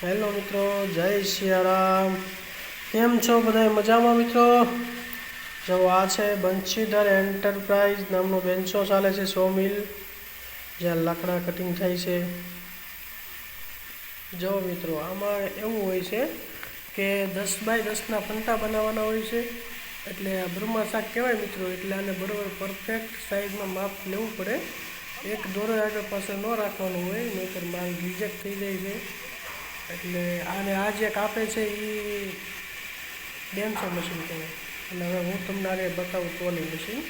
Hello મિત્રો, જય સિયારામ કેમ છો બધા મજામાં મિત્રો? જો આ છે બંશીધર એન્ટરપ્રાઇઝ નામનો બેન્ચો ચાલે છે સો મિલ, જ્યાં લાકડા કટિંગ થાય છે. જો મિત્રો, આમાં એવું હોય છે કે દસ બાય દસના ફંટા બનાવવાના હોય છે. એટલે આ બ્રહ્મા શાક કહેવાય મિત્રો, એટલે આને બરાબર પરફેક્ટ સાઈઝમાં માપ લેવું પડે. એક દોરો આગળ પાસે ન રાખવાનું હોય, નહીંતર માલ રિજેક્ટ થઈ જાય છે. એટલે આને આ જે કાપે છે એ ડેન્સો મશીન કહેવાય અને હવે હું તમને આને બતાવું ટ્રોલી મશીન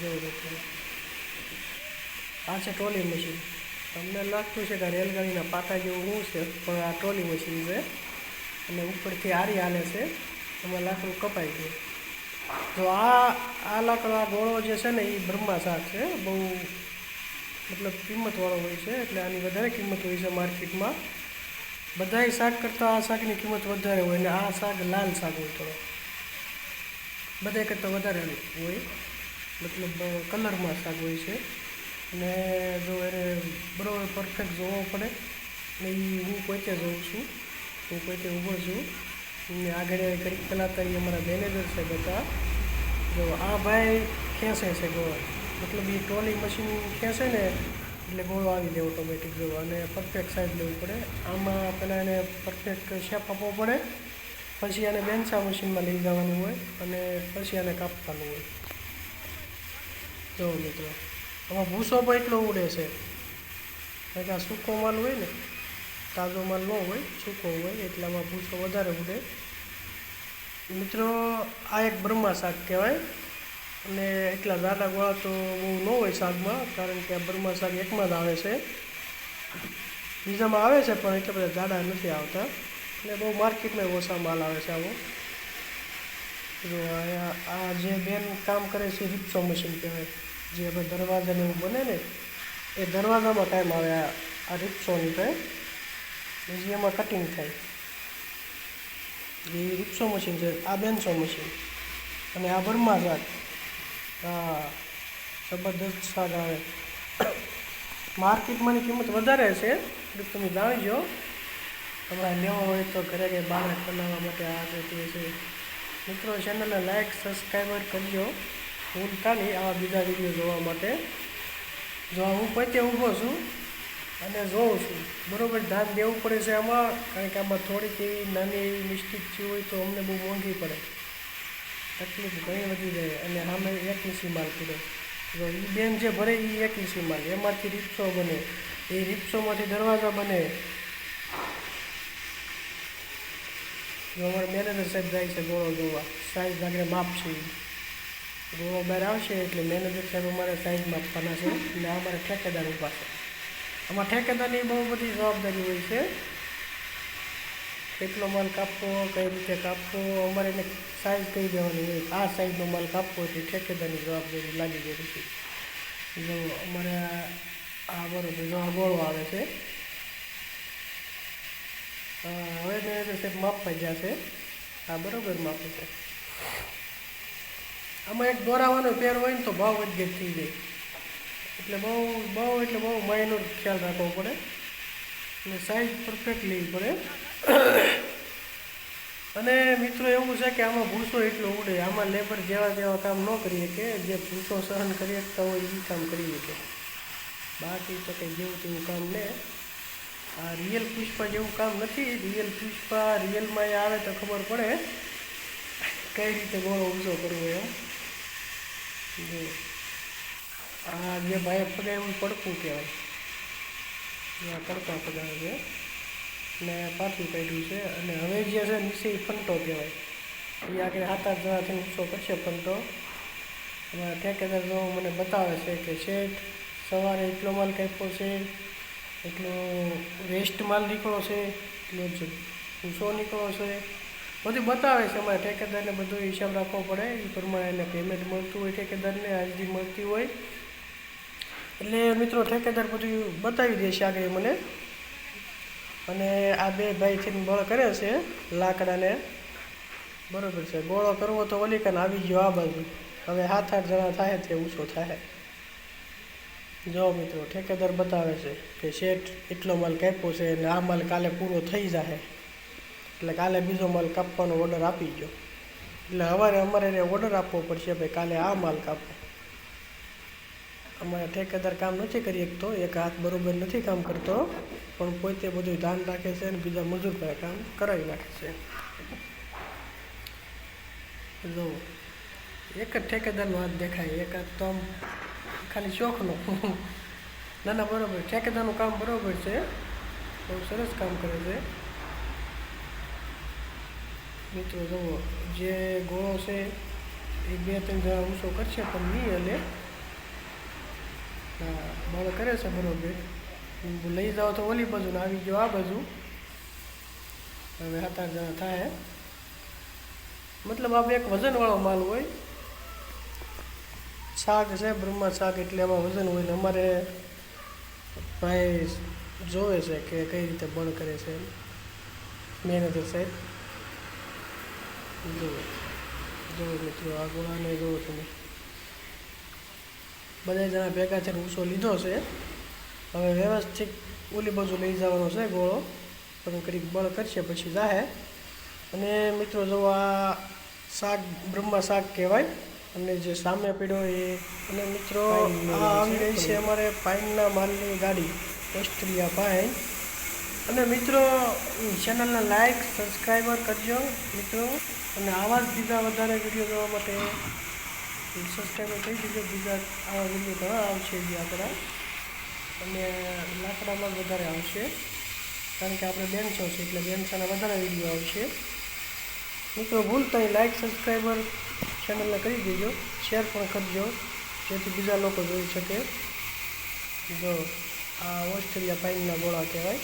જેવું મિત્રો આ છે ટ્રોલી મશીન તમને લાગતું છે કે રેલગાડીના પાટા જેવું શું છે, પણ આ ટ્રોલી મશીન છે. અને ઉપરથી આરી હાલે છે. એમાં લાકડું કપાઈ ગયું. તો આ આ લાકડો, આ ગોળો જે છે ને એ બ્રહ્મા શાક છે. બહુ મતલબ કિંમતવાળો હોય છે. એટલે આની વધારે કિંમત હોય છે માર્કેટમાં. બધાય શાક કરતાં આ શાકની કિંમત વધારે હોય ને આ શાક લાલ શાક હોય થોડો. બધા કરતાં વધારે હોય. મતલબ કલરમાં શાક હોય છે. અને જો એને બરાબર પરફેક્ટ જોવો પડે, ને એ હું પોતે જોઉં છું. હું પોતે ઊભો છું. ને આગળ કરી પહેલાં તો અમારા મેનેજર છે બધા જો, આ ભાઈ ખેંચે છે ગોળ મતલબ એ ટ્રોલી મશીન ખેંચે ને એટલે ગોળો આવી જાય ઓટોમેટિક જો. અને પરફેક્ટ સાઈઝ લેવું પડે. આમાં પહેલાં એને પરફેક્ટ શેપ આપવો પડે. પછી એને બેન્ચા મશીનમાં લઈ જવાનું હોય અને પછી એને કાપવાનું હોય. જો મિત્રો, આમાં ભૂસો પણ એટલો ઉડે છે. કારણ કે આ સૂકો માલ હોય ને, તાજો માલ ન હોય, સૂકો હોય, એટલે આમાં ભૂસો વધારે ઉડે. મિત્રો, આ એક બ્રહ્મા શાક કહેવાય. અને એટલા નાના ગોળા તો બહુ ન હોય શાકમાં, કારણ કે આ બ્રહ્મા શાક એકમાં જ આવે છે. બીજામાં આવે છે, પણ એટલા બધા જાડા નથી આવતા. અને બહુ માર્કેટમાં ઓછા માલ આવે છે આવો. જો આ જે બેન કામ કરે છે રિક્ષો મશીન કહેવાય. જે હવે દરવાજાને એવું બને ને, એ દરવાજામાં ટાઈમ આવે આ રિક્ષોની રિપ્સોની બીજી એમાં કટિંગ થાય. એ રિપ્સો મશીન છે, આ બેનસો મશીન. અને આ બર્મા શાક. જબરદસ્ત સ્વાદ આવે. માર્કેટમાંની કિંમત વધારે છે તમે જાણજો. તમારે લેવો હોય તો ઘરે કંઈ બાળક બનાવવા માટે આ છે, તે છે. મિત્રો, ચેનલને લાઈક સબસ્ક્રાઈબર કરજો. ભૂલતા નહીં આવા બીજા વીડિયો જોવા માટે. જો હું પોતે ઊભો છું અને જોઉં છું. બરાબર, ધ્યાન દેવું પડે છે આમાં. કારણ કે આમાં થોડીક એવી નાની એવી મિસ્ટેક થયું હોય તો અમને બહુ મોંઘી પડે. તકલીફ ઘણી વધી જાય અને સામે એકવીસી માલ પડે. તો એ બેન જે ભરે એ એકવીસી માલ એમાંથી રિક્ષો બને. એ રિક્ષોમાંથી દરવાજા બને. અમારે મેનેજર સાહેબ જાય છે ગોળો જોવા. સાઈઝ આગળ માપ છે. ગોળો બહાર આવશે એટલે મેનેજર સાહેબ અમારે સાઈઝ માપવાના છે. અને અમારે ઠેકેદાર ઊભા છે. આમાં ઠેકેદારની બહુ બધી જવાબદારી હોય છે. કેટલો માલ કાપવો કઈ રીતે કાપવો અમારે એને સાઈઝ કહી દેવાની હોય. આ સાઈઝનો માલ કાપવો એટલે ઠેકેદારની જવાબદારી લાગી જાય હતી જો અમારે આ- બરોબર જો આ ગોળો આવે છે. હવે મેં સાહેબ માપવા ગયા છે. આ બરોબર માપે છે. આમાં એક દોરાવાનો પેર હોય ને તો ભાવ વધઘટ થઈ જાય. એટલે બહુ બહુ એટલે બહુ માઇનોર ખ્યાલ રાખવો પડે. અને સાઈઝ પરફેક્ટ લેવી પડે અને મિત્રો એવું છે કે આમાં ભૂસો એટલો ઉડે, આમાં લેબર જેવા જેવા કામ ન કરી શકે, જે ભૂસો સહન કરી શકતા હોય એ કામ કરી શકે. બાકી તો કંઈ જેવું તેવું કામ લે આ રિયલ પુષ્પા જેવું કામ નથી રિયલ પુષ્પા રિયલમાં આવે તો ખબર પડે કઈ રીતે ગોળો ઊંચો કરવો એમ. આ જે ભાઈ પગે એવું પડકું કહેવાય. પડકા પગાવે છે. ને પાછું કાઢ્યું છે. અને હવે જે છે નિશ્ચય ફંટો કહેવાય. એ આગળ સાત આઠ જણાથી ઊંચો કરશે ફંટો. એમાં ઠેકેદાર જો મને બતાવે છે કે શેઠ સવારે એટલો માલ કાપ્યો છે, એટલો વેસ્ટ માલ નીકળો છે, એટલો જ ભૂસો નીકળો છે. બધું બતાવે છે અમારે ઠેકેદારને બધો હિસાબ રાખવો પડે. એ પ્રમાણે એને પેમેન્ટ મળતું હોય ઠેકેદારને હાજરી મળતી હોય. એટલે મિત્રો ઠેકેદાર બધું બતાવી દે છે આગળ મને. અને આ બે ભાઈથી બળ કરે છે, લાકડાને. બરોબર છે ગોળો કરવો તો ઓલી આવી ગયો આ બાજુ. હવે સાત આઠ જણા થાય તે ઊંચો થાય. જો મિત્રો, ઠેકેદાર બતાવે છે કે શેઠ એટલો માલ કાપ્યો છે અને આ માલ કાલે પૂરો થઈ જાય એટલે કાલે બીજો માલ કાપવાનો ઓર્ડર આપી ગયો. એટલે સવારે અમારે એને ઓર્ડર આપવો પડશે, ભાઈ કાલે આ માલ કાપો. અમારે ઠેકેદાર કામ નથી કરી શકતો, એક હાથ બરોબર નથી કામ કરતો, પણ પોતે બધું ધ્યાન રાખે છે અને બીજા મજૂર પાસે કામ કરાવી નાખે છે. જો એક જ ઠેકેદારનો હાથ દેખાય, એક હાથ તો આમ ખાલી શોખનો ના ના બરોબર, ઠેકેદારનું કામ બરોબર છે, બહુ સરસ કામ કરે છે. મિત્રો, જુઓ, જે ગોળો છે, એ બે ત્રણ જણા ઊંચો કરશે પણ નહીં એટલે હા બળ કરે છે બરોબર લઈ જાઓ તો ઓલી બાજુ ને આવી ગયો આ બાજુ હવે સાત આઠ જણા થાય મતલબ આ એક વજનવાળો માલ હોય શાક છે બ્રહ્મા શાક એટલે એમાં વજન હોય ને અમારે ભાઈ જોવે છે કે કઈ રીતે બળ કરે છે એમ મેનેજર સાહેબ જુઓ જુઓ મિત્રો આ ગોળાને જુઓ તમે બધા જણા ભેગા થઈને ઊંચો લીધો છે. હવે વ્યવસ્થિત ઓલી બાજુ લઈ જવાનો છે ગોળો. પણ કરી બળ કરશે પછી જાહે. અને મિત્રો જો આ શાક બ્રહ્મા શાક કહેવાય અને જે સામે પીડ્યો એ અને મિત્રો આ આવી રહી છે. અમારે પાઇનના માલની ગાડી ઓસ્ટ્રેલિયા પાઇન અને મિત્રો ચેનલને લાઈક સબસ્ક્રાઈબર કરજો મિત્રો. અને આવા જ બીજા વધારે વીડિયો જોવા માટે સબસ્ક્રાઈબર કરી દીધો બીજા આવા વીડિયો ઘણા આવશે જે આપણા. અને લાકડામાં વધારે આવશે. કારણ કે આપણે બેન્સો છે, એટલે બેનસાના વધારે વીડિયો આવશે. મિત્રો, ભૂલતા લાઈક સબસ્ક્રાઈબર ચેનલને કરી દેજો. શેર પણ કરજો, જેથી બીજા લોકો જોઈ શકે. જો આ ઓસ્ટ્રેલિયા પાઇનના ગોળા કહેવાય.